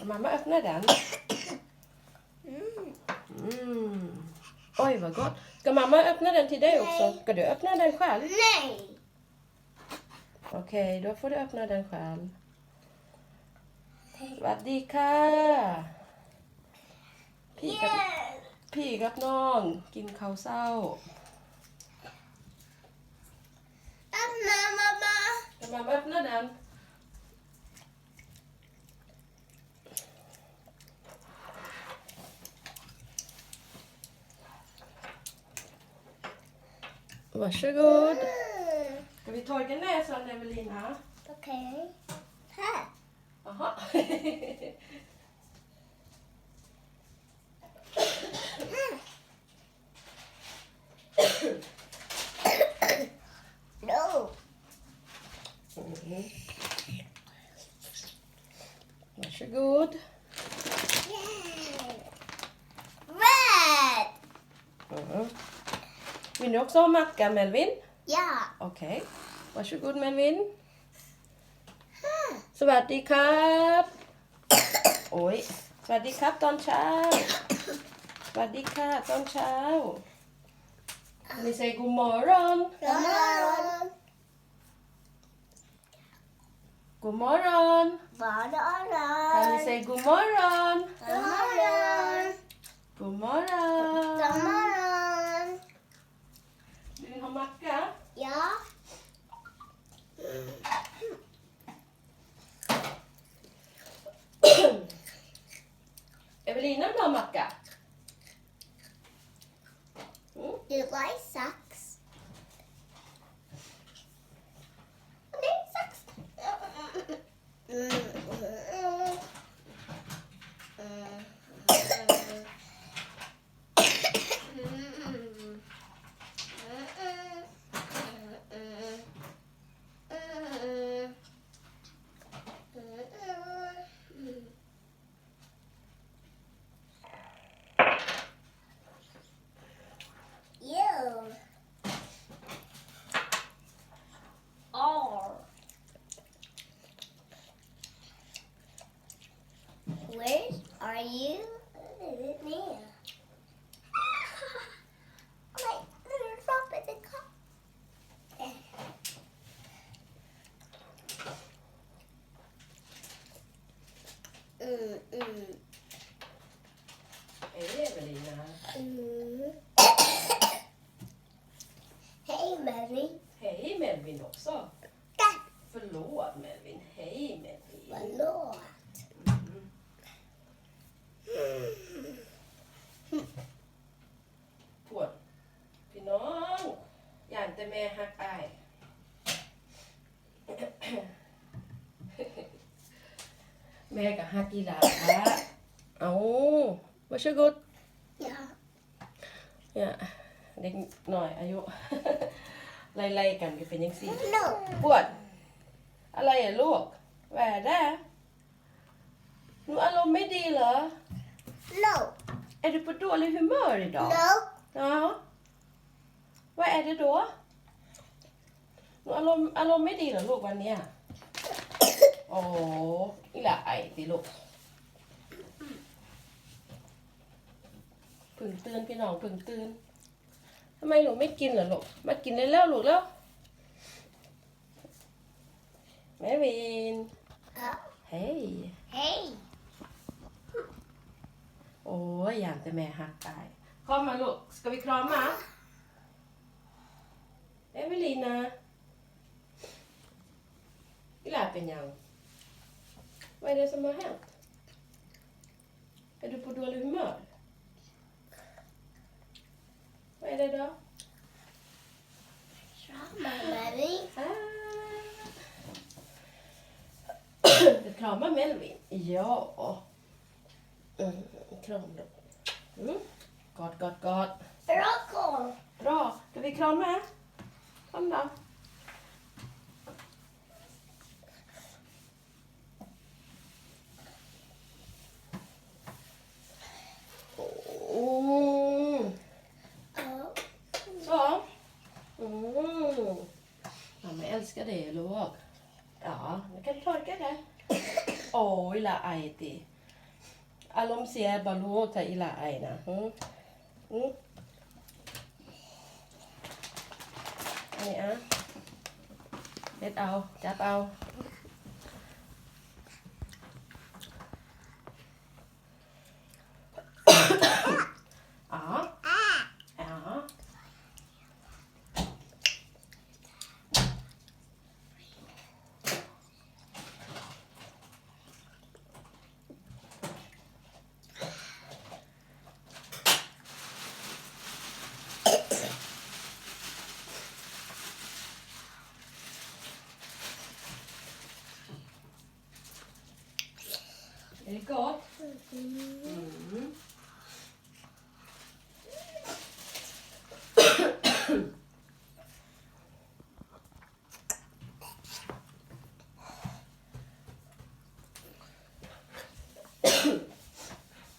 Ska mamma öppna den? Mm. Mm. Oj, vad gott. Ska mamma öppna den till dig också? Ska du öppna den själv? Nej! Okej, då får du öppna den själv. สวัสดีค่ะพี่กับ Yes! พี่กับน้อง กินข้าวเศร้า Öppna mamma! Ska mamma öppna den? Varsågod. Ska vi torka näsan, Evelina? Okej. Här. Jaha. också ha macka, Melvin? Ja. Okej. Varsågod, Melvin. Här. สวัสดีครับ โอ้ย สวัสดีครับตอนเช้า สวัสดีค่ะตอนเช้า Vi säger god morgon. God morgon. God morgon. God Kan ni morgon. säga god morgon? God morgon. God morgon. God morgon. Mamma Akka? Ja? Evelina vill ha en macka. Mm. Du har en sax. Nej, sax. ม่กับฮักกีฬาเอา varsågod Ja. เนี่ยเด็กหน่อยอายุ ไล่ๆกันก็เป็นยังสี่ No. ปวด อะไรอะลูกแหวได้หนูอารมณ์ไม่ดีเหรอ No. Är du på dålig humör idag? No. Ja. Vad är det då? หนูอารมณ์อารมณ์ไม่ดีเหรอลูกวันเนี้ย โอ้นี่แหละไอ้สิลูกผึ่งตื่นพี่น้องผึ่งตื่นทำไมหนูไม่กินเหรอลูก มากินได้แล้วลูกแล้วแม่วิน Uh, เฮ้ย hey. โอ้ยอย่างแต่แม่หักตายเข้ามาลูก ska vi krama? Evelina? Lilla Penjang. Vad är det som har hänt? Är du på dålig humör? Vad är det då? Mary. Ah. Du kramar Melvin? Ja. Mm, kram då. Mm. Gott, gott, gott. Rocco. Bra. Ska vi krama? Kom då. Det, låg. Ja, nu kan du torka det. Oj, la Aiti. อารมณ์เสียบอลูกถ้าอีลาไอนะหืมหือันนี้อะเด็ดเอา จับเอา อ๋ออ๋อ Är det gott? Mm.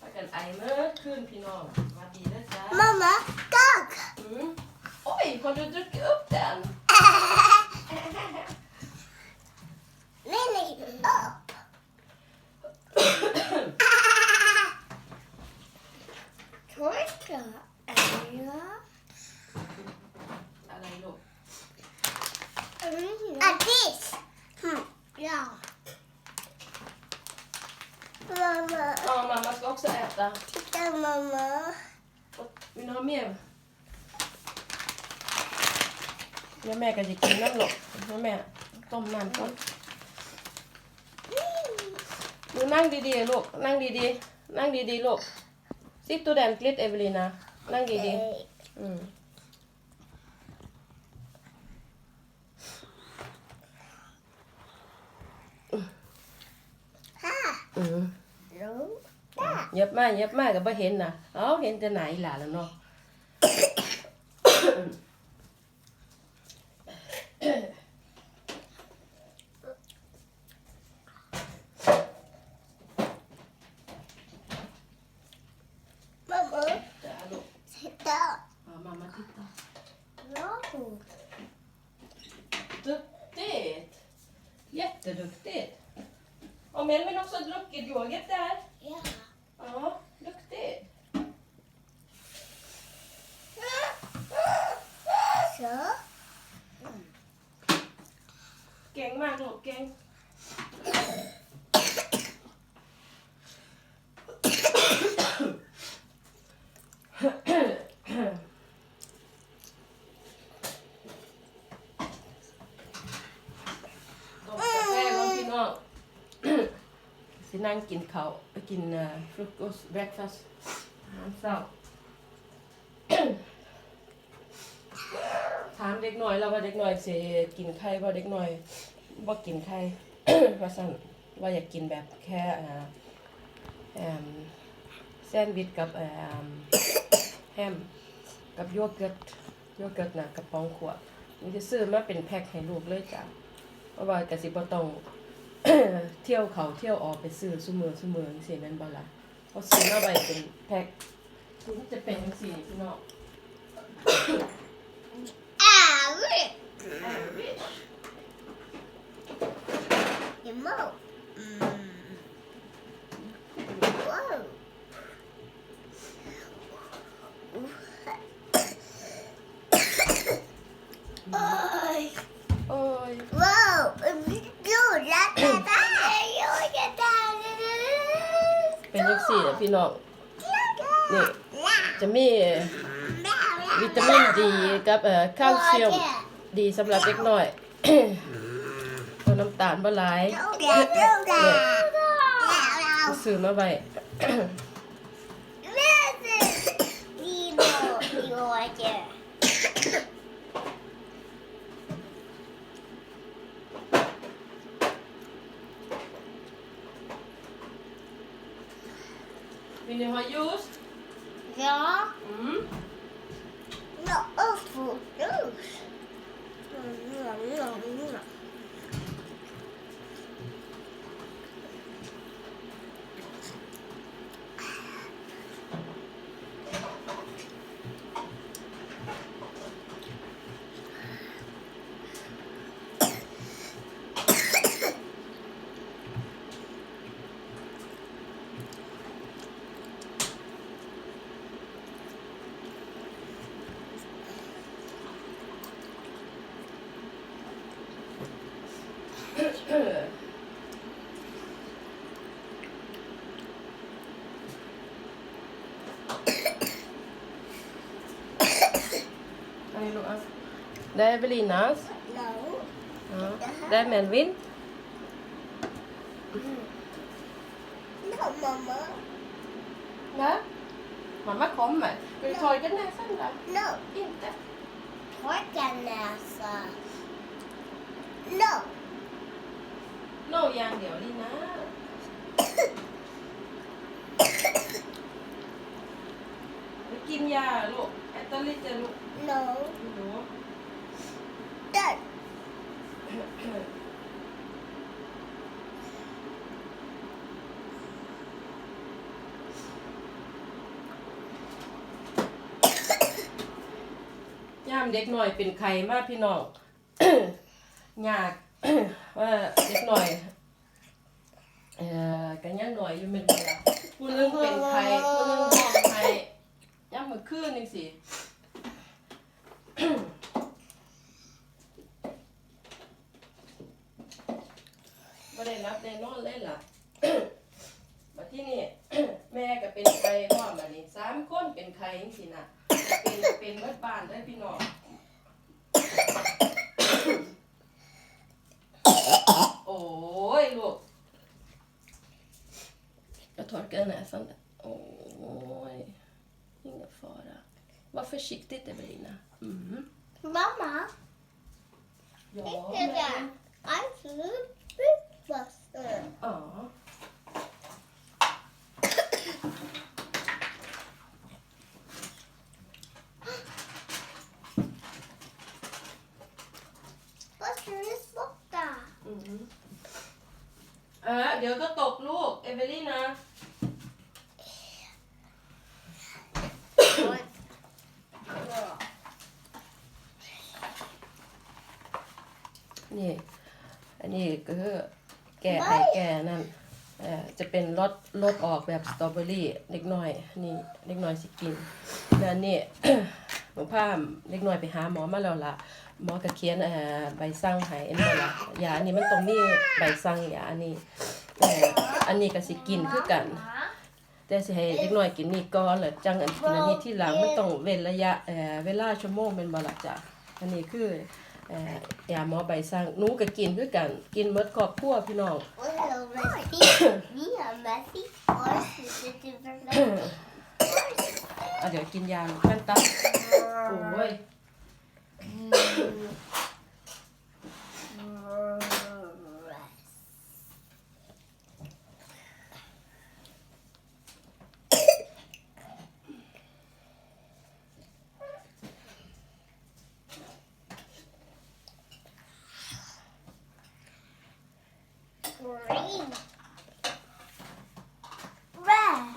Vad kan Eimer kun pinon? Vad blir det där? Mamma, dog. Mm. Oj, har du druckit upp den? Nej, nej, upp. Torka, Ella. อะไรลูก Ah, this. Hmm. Ja. Mamma, Ja, mamma ska också äta. titta mamma. Vill du ha mer? Ja, แม่ก็จะกินน้ำหลกแล้วแม่ต้มน้ำก่อนหนูนั่งดีๆลูกนั่งดีๆนั่งดีๆลูกซิตูแดนกลิดเอเวลีนานั่งดี Okay. ๆอืม Ha. อืม No. เย็บมากเย็บมากก็บ่เห็นนะเอ้าเห็นแต่ไหนล่ะแล้วเนาะ Mamma, จ้าลูก titta. เอามามาติดต่อ No. Duktigt! Jätteduktigt! Och Melvin har också druckit yoghurt där. Ja. Ja, duktigt. Så. เก่งมากลูกเก่ง ต้มกาแฟก่อนพี่น้อง สิ นั่งกินข้าวกินฟรุก o ส t breakfast อาหารเช้า ถามเด็กหน่อยแล้วว่าเด็กหน่อยสิกินไข่บ่เด็กหน่อยบ่กินไข่ ว่าซั่นว่าอยากกินแบบแค่อ่าแอมแซนด์วิชกับแอม แฮมกับโยเกิร์ตโยเกิร์ตนะกระป๋องขวดมันจะซื้อมาเป็นแพ็คให้ลูกเลยจ้ะเพราะว่ากสิบ่ต้อง เที่ยวเขาเที่ยวออกไปซื้อซุมื้อซุมื้อจังซี่แม่นบ่ล่ะเขาซื้อมาไว้เป็นแพ็คคือมันจะเป็นจังซี่พี่น้อง Ärligt. Irish Emot. Mm. Wow. Oj. โอ้ย Wow. Gjorde det där. Gjorde det เป็นจังซี่แหละพี่น้องนี่จะมีวิตามินดีกับเอ่อแคลเซียมดีสำหรับเด็กน้อยตัวน้ำตาลบ่หลายซื้อมาไว้ Vill ni ha juice? Ja, Mm. jag Det är Evelinas. Ja. Det är Melvin. mamma. Nej. Mamma kommer. Vill du torka näsan då? No. Inte? Torka näsan. No. No อย่างเดียวดีนะ ไปกินยาลูกแอตตาลิจะลูก No. ไม่รู้ Done. ย่ามเด็กหน่อยเป็นไข่มากพี่น้องยาก ว่าเด็กหน่อยเอ่อกันยังหน่อยอยู่เป็นเวลาผู้หนึงเป็นไข่ผู้หนึงท้องไข่ย่ามมือคืนนี่สิไม่ได้รับได้นอนเลยล่ะมาที่นี่แม่ก็เป็นไข่พ่อมานี่สามคนเป็นไข่จริงๆนะเป็นเป็นเบิดบ้านเลยพี่น้อง näsan. Oj, ingen fara. Var försiktig det blir ก่ไอแก่นั่นเอ่อจะเป็นรสรสออกแบบสตรอเบอรี่เล็กน้อย นี่เล็กน้อยสิกินแล้วนี่ หลวงพ่อเล็กน้อยไปหาหมอมาแล้วล่ะหมอก็เขียนเอ่อใบสั่งให้เอ็นบ่ล่ะยาอันนี้มันต้องมีใบสั่งยาอันนี้เอ่ออันนี้ก็สิกินคือกัน แต่สิให้เล็กน้อยกินนี่ก่อนแล้วจังอันกินอันนี้ที่หลังมันต้องเว้นระยะเอ่อเวลาชั่วโมงเป็นบ่ล่ะจ้ะอันนี้คือเอ่อ ยาหมอใบสร้างหนูก็กินด้วยกัน กินเมดครอบครัวพี่น้องเดี๋ยวกินยาขั้นตาโอ้ย Green. Red.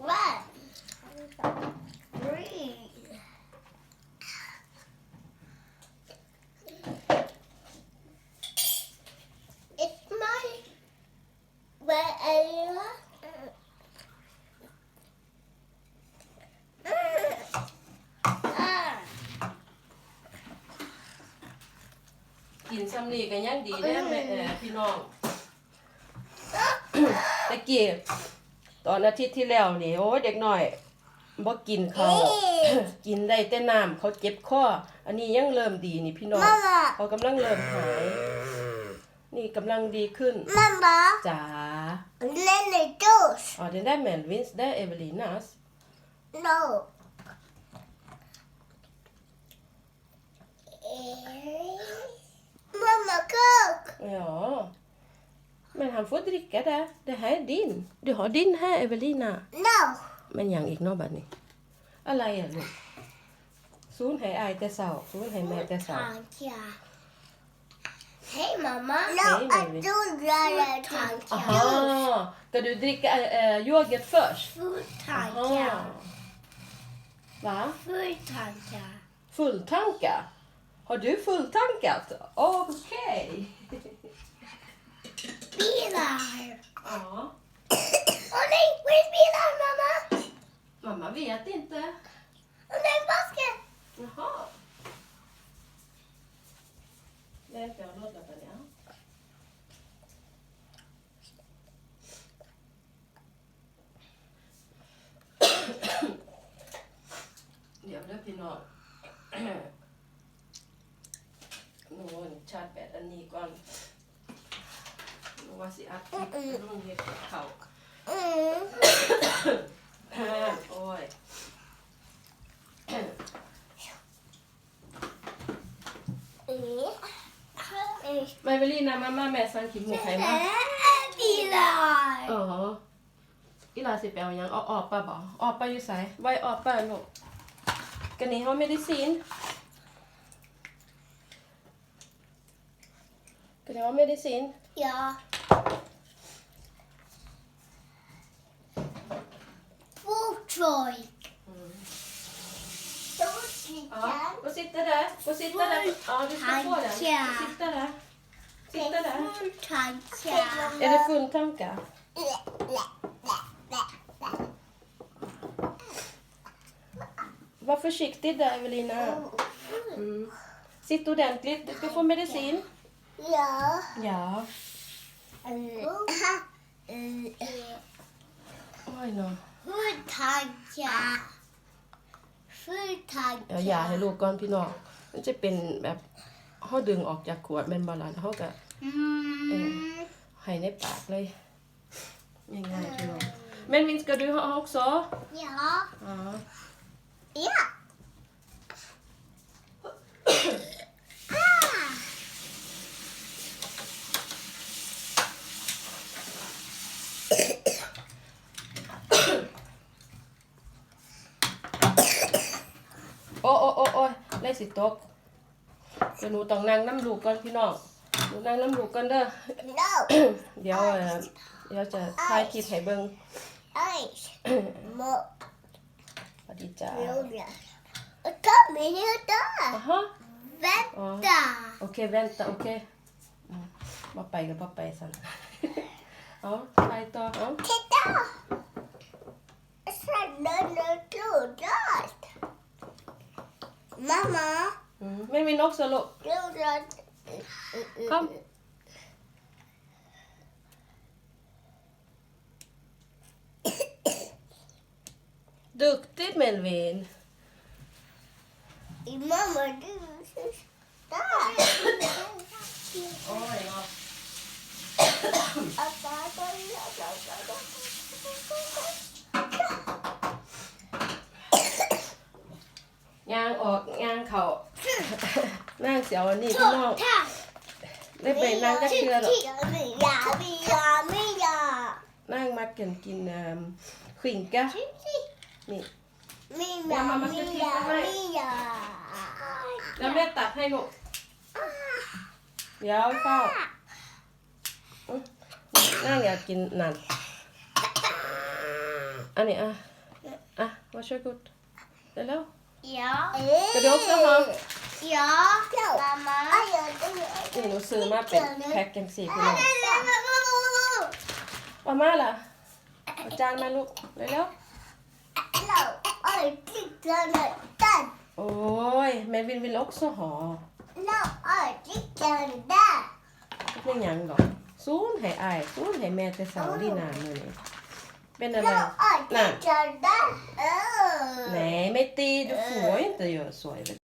Red. Green. It's my red area. ซ้ำนี่ก็ยังดีนะแม่เอ่อพี่น้อง ตะกี้ตอนอาทิตย์ที่แล้วนี่โอ้ยเด็กหน่อยบ่กินเขาว กินได้แต่น้ำเขาเจ็บคออันนี้ยังเริ่มดีนี่พี่น้อง Mamma. เขากำลังเริ่มหาย นี่กำลังดีขึ้น Mamma. จ๋า Lenny dos. อ๋อ det där Melvins det är Evelinas No. Mamma, cook. Ja men han får dricka det det här är din du har din här Evelina No. มันอย่างอีกเนอกบัดนี้อะไรอะลูกซูนให้อายแต่เสาซูนให้แม่แต่เสา Tanka. Hej mamma. Hej, No, I baby. don't röra tanka. Aha, ska du dricka äh, yoghurt först? Full Aha. tanka. Va? Full tanka. Fulltanka? Har du fulltankat? Okej. Bilar. Ja. Åh nej, var är bilar mamma? Mamma vet inte. Åh nej, basket. Jaha. Vänta, jag låter på det. ว่าสิ อัดคลิปลุงเฮ็ดกับเขาวอืมอ่าโอ้ยอืมอืมไม่เวลีนะมาม่าแม่สั่งกินหมูไข่มาดีเลยเอออีหลาสิไปเอาหยังเอาออกป่ะบ่ออกไปอยู่ไสไว้ออกป่ะลูกกันนี้เฮาไม่ได้ซีนกันนี้เฮาไม่ได้ซีน Ja. Fotboll. Ja, gå sitta där. Gå sitta där. Ja, du ska få den. Sitta där. Sitta där. Är det full tanka? Var försiktig där, Evelina. Mm. Sitt ordentligt. Du ska få medicin. Ja. Ja. Oj då. Full tackar. Full เดี๋ยวยาให้ลูกก่อนพี่น้องมันจะเป็นแบบเขาดึงออกจากขวดเป็นบาลานเขาก็ Mm. ให้ในปากเลยง่ายๆพี่น้อง Men min ska du ha också? Ja. Ja. Ja. Ôi, lấy xịt tốt. ดี๋ยวหนูต้องนั่งน้ำลูกก่อนพี่น้องหนูนั่งน้ำลูกก่อนเด้อ No. เดี๋ยวเอ่อเดี๋ยวจะถ่ายคลิปให้เบิ่ง Ice. Mo. สวัสดีจ้า Rolla. Och ta minuter. อะฮะ Vänta. โอเคแว่นตาโอเคอืมบ่ไปก็บ่ไปสั่นเอาไปต่อเอา Titta. Sen är det klodrat. Mamma. อืมไม่มีนกสลุ Klodrat. Kom. Duktigt Melvin. Mamma, du är så stark. Oj, ja. Pappa, ย่างออกย่างเขา นั่ง เสียวอันนี้พี่น้อง Tack. ได้ไปนั่งจักเทือหรอก Mia, Mia, Mia. นั่งมัดกันกินน้ำขิงแก้วนี่ Mia, mamma ska Mia, titta här. Mia. แล้วแม่ตักให้ลูกเดี๋ยวเฝ้าอื้อนั่งอยากกินนั่นอันนี้อะอะ varsågod เร็ว Ja. Ska du också ha? Ja, mamma. ๆนี่หนูซื้อมาเป็นแพ็คกันสี่พี่น้องมาม่าล่ะเอาจานมาลูกเร็ว Oj, titta nu. Den. ๆโอ้ยแม่วินวินล็อกโซหอ No, oj, titta där. ไม่หยังดอกซูนให้อายซูนให้แม่แต่เสาดีนามือนี่เป็นอะไร No, oj, titta där. Oh. Nej, men det, du får ju inte göra så.